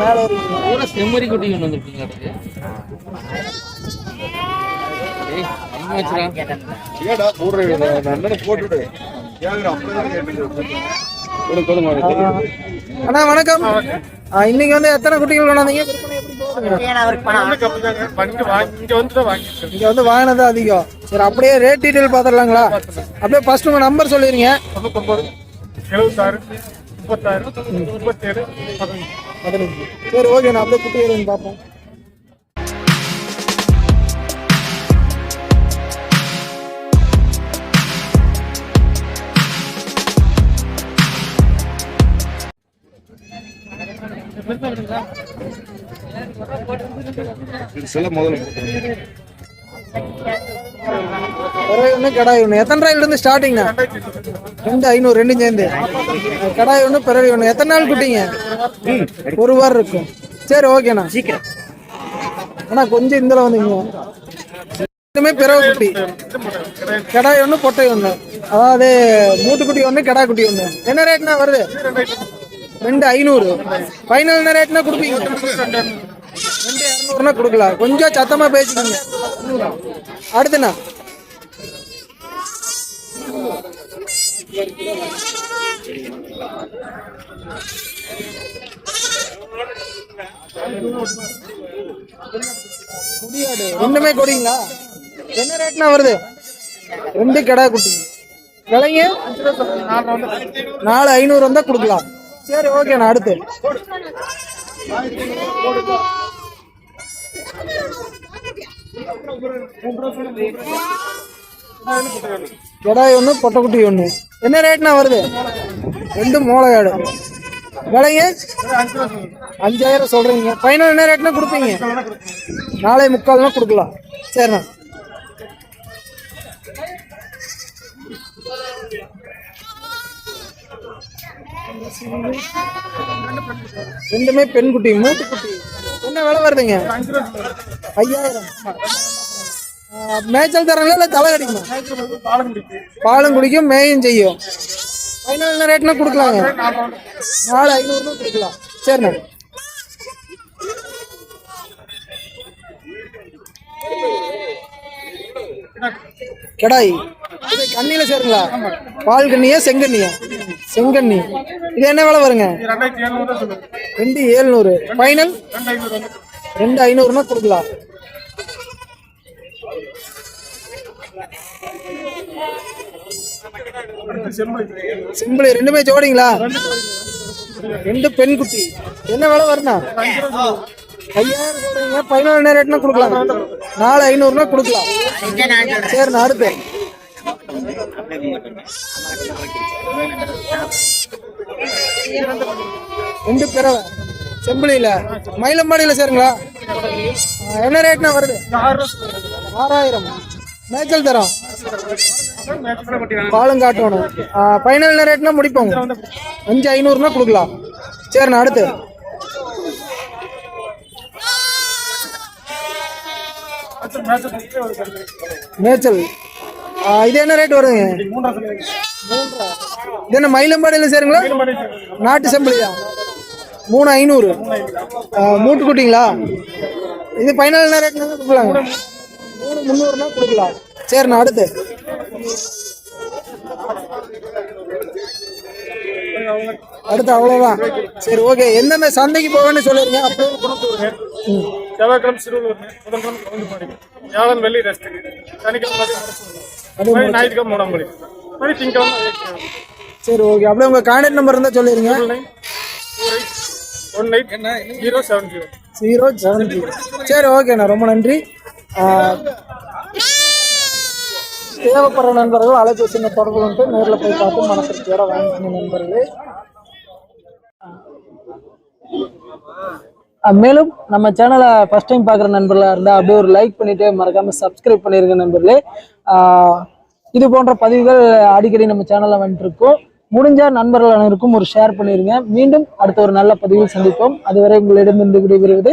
மேல இருக்கு பூரா செம்மறி குட்டி கொண்டு வந்திருக்கீங்க? ஏடா அண்ணா வணக்கம். இன்னைக்கு வந்து எத்தனை குட்டிகள் கொண்டாந்தீங்க? இங்க வந்து வாங்கினது அதிகம். சரி அப்படியே ரேட் டீடைல் பாத்துடலாங்களா அப்படியே ஃபர்ஸ்ட் உங்க நம்பர் சொல்லிருங்க. முப்பத்தாறு முப்பத்தேழு பதினஞ்சு பதினஞ்சு சரி ஓகே நான் அப்படியே குட்டி பார்ப்போம். சில முதல்ல. பிறகு ஒன்று கடாய் ஒன்று எத்தனை ரூபாயில இருந்து ஸ்டார்டிங்ண்ணா ரெண்டு ஐநூறு ரெண்டும் சேர்ந்து. கடாய் ஒன்று பிறவி ஒன்று எத்தனை நாள் குட்டிங்க? ஒரு வாரம் இருக்கும். சரி ஓகேண்ணா சீக்கிரம் அண்ணா கொஞ்சம் இதில் வந்துங்க ரெண்டுமே பிறவை குட்டி. கடாய் ஒன்று பொட்டை ஒன்று அதாவது மூட்டுக்குட்டி ஒன்று கடா குட்டி ஒன்று என்ன ரேட்னா வருது? ரெண்டு ஐநூறு. ஃபைனல் என்ன ரேட்னா கொடுப்பீங்க? ரெண்டு இரநூறுனா கொடுக்கலாம். கொஞ்சம் சத்தமாக பேசிக்கோங்க. அடுத்துண்ணா ரெண்டுமே கொடிங்களா? என்ன ரேட்னா வருது? ரெண்டு கடா குட்டி. விலைங்க? நாலு ஐநூறு வந்தா கொடுக்கலாம். சரி ஓகே நான் அடுத்து. கிடாய் ஒன்று பொட்டைக்குட்டி ஒன்று என்ன ரேட்னா வருது? ரெண்டு மூளையாடு. விலைங்க? அஞ்சாயிரம் சொல்கிறீங்க ஃபைனல் என்ன ரேட்னா கொடுப்பீங்க? நாளை முக்கால்னா கொடுக்கலாம். சரிண்ணா. ரெண்டுமே பெண் குட்டி மூட்டு குட்டி என்ன விலை வருதுங்க? ஐயாயிரம். மேய்ச்சல் தரங்களா இல்லை தலை கடிக்குமா பாலும் குடிக்கும் மேயும் செய்யும். ஃபைனல் என்ன ரேட்னா கொடுக்கலாங்க. நாலு ஐநூறுனா கொடுக்கலாம். சரிண்ணா. கடாய். கண்ணியில சேருங்களா? பால் கண்ணியா செங்கண்ணியா? செங்கண்ணி. இது என்ன விலை வருங்க? ரெண்டு ஏழுநூறு. ரெண்டு ஏழ்நூறு ஃபைனல் ரெண்டு ஐநூறுனா கொடுக்கலாம். சிம்பிள் ரெண்டுமே ஜோடிங்களா? ரெண்டு பெண் குட்டி. என்ன விலை வருண்ணா? ஐயாயிரம் சொல்றீங்க பதினாலு ரேட்னா கொடுக்கலாம். நாலு ஐநூறுனா கொடுக்கலாம். சரிண்ணா அடுத்து ரெண்டு பிறவை செம்பிளியில. மயிலம்பாடியில சேருங்களா? என்ன ரேட்னா வருது? ஆறாயிரம். மேய்ச்சல் தரோம் பாலும் காட்டணும். ஃபைனல் ரேட்னா முடிப்போம். அஞ்சு ஐநூறுனா கொடுக்கலாம். சரிண்ணா அடுத்து. மேய்ச்சல். இது என்ன ரேட் வருதுங்க? இது என்ன மயிலம்பாடியில் சேருங்களா? நாட்டு செம்பிளியா மூணு ஐநூறு. மூட்டு குட்டிங்களா இது ஃபைனல் என்ன ரேட்னா கொடுக்கலாங்க. மூணு முந்நூறுனா கொடுக்கலாம். சரிண்ணா அடுத்து. அடுத்து அவ்வளோதான் சரி ஓகே எந்தெந்த சந்தைக்கு போவேன்னு சொல்லிருங்க அப்படியே ம். செவ்வாய்க்கிழமை சிறுவலூர் புதன்கிழமை கவுந்தபாடி வியாழன் வெள்ளி ரெஸ்ட் சனிக்கிழமை ஞாயிற்றுக்கிழமை மறுபடி திங்கக்கிழமை. சரி ஓகே அப்படியே உங்கள் கான்டாக்ட் நம்பர் இருந்தால் சொல்லிடுங்க one eight zero seven zero zero seven zero சரி ஓகேண்ணா ரொம்ப நன்றி. தேவைப்படுற நண்பர்கள் அலைபேசியில் தொடர்பு வந்து நேரில் போய் பார்த்து மனசிற்கோட வாங்கிக்கணும் நண்பர்களே. மேலும் நம்ம சேனலை ஃபஸ்ட் டைம் பார்க்குற நண்பர்களாக இருந்தால் அப்படியே ஒரு லைக் பண்ணிவிட்டு மறக்காம சப்ஸ்கிரைப் பண்ணியிருங்க நண்பர்களே. இது போன்ற பதிவுகள் அடிக்கடி நம்ம சேனலில் வந்துட்டுருக்கோம் முடிஞ்ச நண்பர்கள் அனைவருக்கும் ஒரு ஷேர் பண்ணிடுங்க மீண்டும் அடுத்த ஒரு நல்ல பதிவில் சந்திப்போம். அதுவரை உங்களிடமிருந்து விடைபெறுவது